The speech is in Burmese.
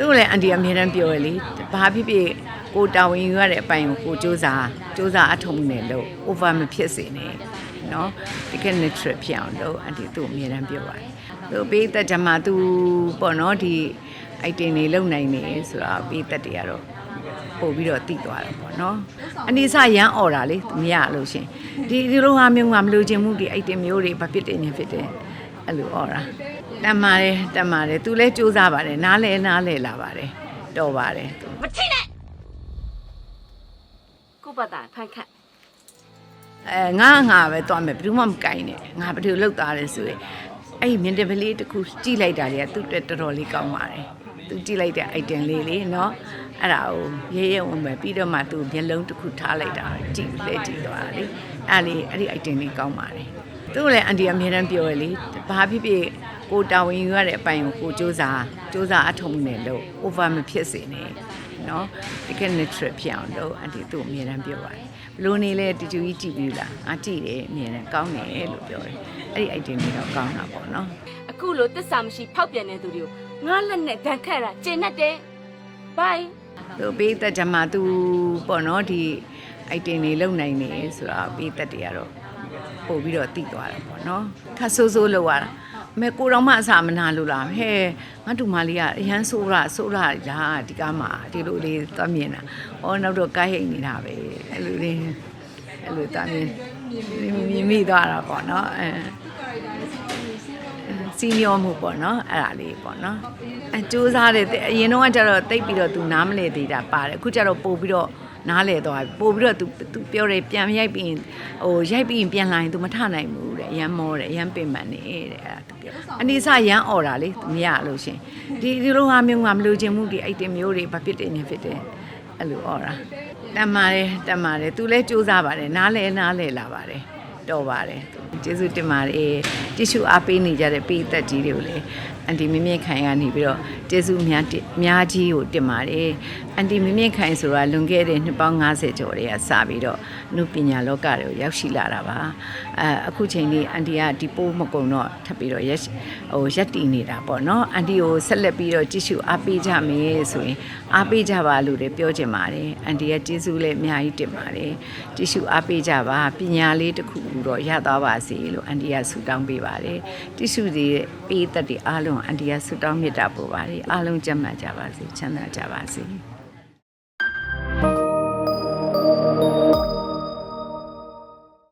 သူ့ကိုလည်းအန်တီအမြဲတမ်းပြောရလေဘာဖြစ်ဖြစ်ကိုတာဝန်ယူရတဲ့အပိုင်းကိုကိုစူးစမ်းစူးစမ်းအထောက်မှုနဲ့လို့ over မဖြစ်စေနဲ့နော်တကယ် natural ဖြစ်အောင်လို့အန်တီသူ့ကိုအမြဲတမ်းပြောပါတယ်သူပေးသက်ကြမှာသူပေါ့နော်ဒီ item တွေလုံနိုင်နေဆိုတော့ပေးသက်တွေကတော့ပို့ပြီးတော့တိသွားတယ်ပေါ့နော်အနိစ္စရမ်းអော်တာလေသူမရလို့ရှင်ဒီဒီလိုဟာမျိုးကမလို့ခြင်းမှုဒီ item မျိုးတွေဘာဖြစ်တယ်ညာဖြစ်တယ်အဲ့လိုអော်တာ တမ်းပါတယ်တမ်းပါတယ်သူလည်းစူးစမ်းပါတယ်နားလဲနားလဲလာပါတယ်တော်ပါတယ်သူမထိနဲ့ကိုပတ်တာဖန်ခတ်အဲငါငါပဲသွားမယ်ဘယ်သူမှမကင်နဲ့ငါဘယ်သူလောက်သားလဲဆိုရင်အဲ့ဒီမြင်တယ်ပလေးတစ်ခုကြည့်လိုက်တာလေသူ့အတွက်တော်တော်လေးကောင်းပါတယ်သူကြည့်လိုက်တဲ့ item လေးလေနော်အဲ့ဒါကိုရဲရဲဝင်ပဲပြီးတော့မှသူမျက်လုံးတစ်ခုထားလိုက်တာကြည့်လဲကြည့်သွားတာလေအဲ့လေအဲ့ဒီ item လေးကောင်းပါတယ်သူ့ကိုလည်းအန်တီအမြဲတမ်းပြောရလေဘာဖြစ်ဖြစ် ကိုတာဝန်ယူရတဲ့အပိုင်းကိုကိုစူးစမ်းစူးစမ်းအထောက်မှုနဲ့လို့ over မဖြစ်စေနဲ့နော်တကယ် natural ဖြစ်အောင်လို့အန်တီသူ့ကိုအမြဲတမ်းပြောပါတယ်ဘလို့နေလဲတူတူကြီးကြည့်ပြီးလားငါကြည့်တယ်အမြဲတမ်းကောင်းတယ်လို့ပြောတယ်အဲ့ဒီ item လေးတော့ကောင်းတာပေါ့နော်အခုလိုတစ္ဆာမရှိဖောက်ပြန်တဲ့သူတွေကိုငါလက်နဲ့ဒဏ်ခတ်တာကျင်တတ်တယ်ဘိုင်သူပေးသက်ကြမှာသူပေါ့နော်ဒီ item တွေလုံနိုင်နေဆိုတော့ပေးသက်တွေကတော့ပို့ပြီးတော့တိသွားတယ်ပေါ့နော်ခတ်ဆိုးဆိုးလောက်ရတာအ မဲကိုတော်မအစာမနာလို့လားဟဲ့ငါတူမလေးကအရန်ဆိုးရဆိုးရလားဒီကားမှာဒီလိုလေးသွားမြင်တာဩနောက်တော့ကိုက်ဟိတ်နေတာပဲအဲ့လိုလေးအဲ့လိုသွားမြင်မြင်မိသွားတာပေါ့နော်အဲစီနီယောမှုပေါ့နော်အဲ့ဒါလေးပေါ့နော်အစူးစားတယ်အရင်တော့ကကျတော့တိတ်ပြီးတော့သူနားမလဲသေးတာပါတယ်အခုကျတော့ပို့ပြီးတော့ နားလဲသွားပြီပို့ပြီးတော့ तू तू ပြောတယ်ပြန်ရိုက်ပြီးရင်ဟိုရိုက်ပြီးရင်ပြန်လာရင် तू မထနိုင်ဘူးတဲ့အရန်မောတယ်အရန်ပင်ပန်းနေတဲ့အဲ့ဒါ तू ပြောအနိစ္စရမ်းអော်တာလေ तू မရလို့ရှင်ဒီဒီလိုဟာမျိုးကမလို့ခြင်းမှုဒီ item မျိုးတွေဘာဖြစ်တယ်ညာဖြစ်တယ်အဲ့လိုអော်တာတမ်းပါတယ်တမ်းပါတယ် तू လည်းစူးစားပါတယ်နားလဲနားလဲလာပါတယ်တော်ပါတယ်ကျေးဇူးတင်ပါတယ်တ िश ူအားပေးနေကြတဲ့ပေးသက်ကြီးတွေကိုလည်း အန်တီမင်းမြင့်ခိုင်ကနေပြီးတော့ကျေးဇူးအများတင်အများကြီးကိုတင်ပါတယ်အန်တီမင်းမြင့်ခိုင်ဆိုတာလွန်ခဲ့တဲ့နှစ်ပေါင်း90ကျော်တည်းကစပြီးတော့နုပညာလောကတွေကိုရောက်ရှိလာတာပါအဲအခုချိန်လေးအန်တီကဒီပိုးမကုံတော့ထပ်ပြီးတော့ရက်ဟိုရက်တည်နေတာပေါ့နော်အန်တီကိုဆက်လက်ပြီးတော့ကြည့်ရှုအားပေးကြမယ်ဆိုရင်အားပေးကြပါလို့လည်းပြောချင်ပါတယ်အန်တီကကျေးဇူးလည်းအများကြီးတင်ပါတယ်ကြည့်ရှုအားပေးကြပါပညာလေးတစ်ခုတော့ရသွားပါစေလို့အန်တီကဆုတောင်းပေးပါတယ်ကြည့်ရှုတွေပေးသက်တွေအားလုံးအန်တီကဆုတောင်းမေတ္တာပို့ပါတယ်အားလုံးကျမ်းမာကြပါစေချမ်းသာကြပါစေ